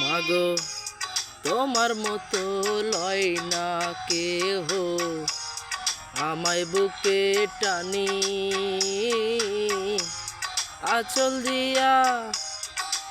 মাগো, তোমার মতো লয় না কেহ। আমায় বুকে টানি, আচল দিয়া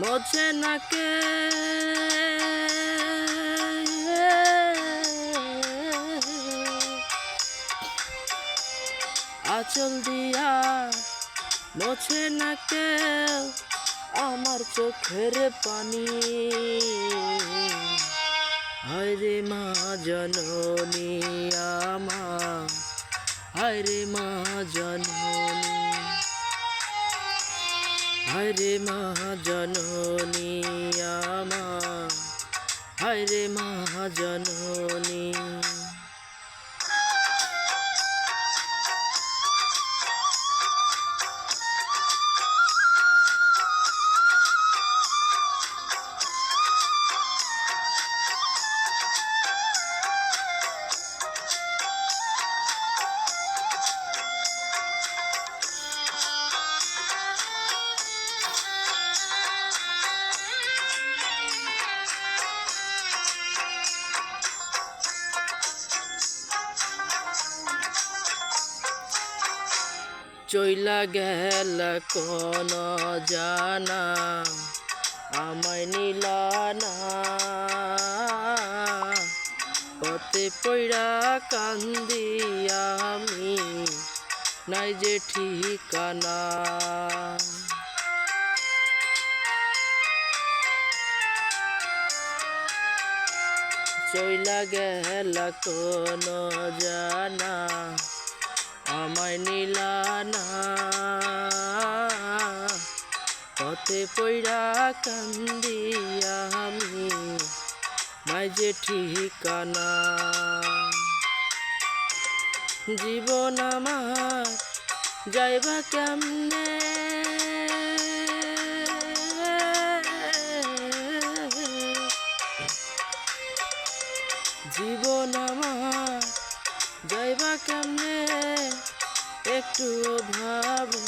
মোছে না কে? আচল দিয়া মোছে না কেউ। আমার চোখের পানি। হায় রে মা জননী আমার, হায় রে মা জননী। হায় রে মা জননী আমার, হায় রে মা জননী। চইলা গেল কোন জানা, আমায় নিলা না। পথে পইড়া কান্দি আমি, নাই যে ঠিকানা। চইলা গেল কোন পথে পইরা কান্দি আমি যে ঠিকানা। জীবন আমার যাইবা কেমনে? জীবন আমার যাইবা কেমনে? একটু ভাবনি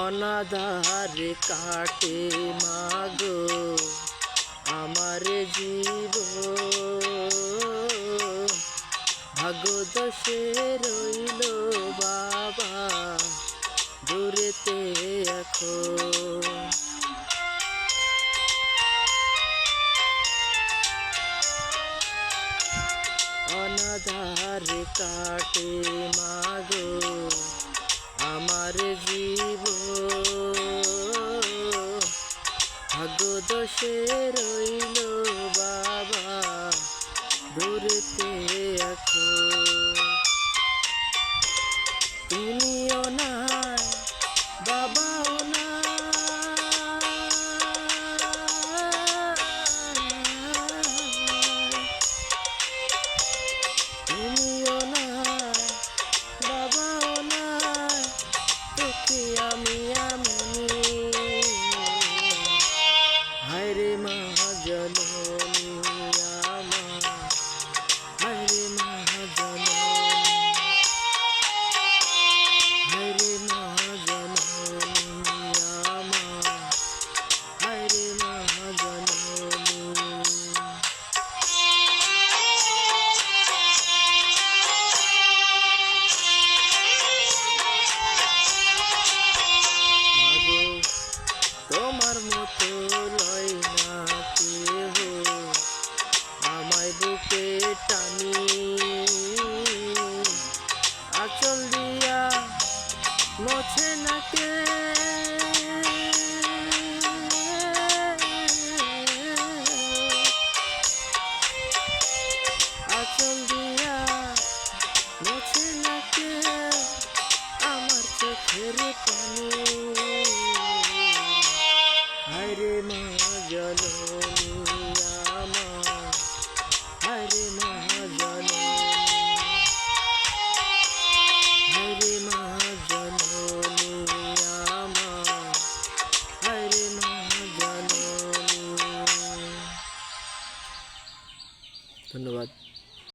অনাধারে কাটে মাগো আমার জীব। ভাগদশে রইল বাবা, দূরেতে এখন অনাধারে কাটে মাগো আমার জীব। ভাগ্যদোষে রইল বাবা দূরতে এখন রে Swami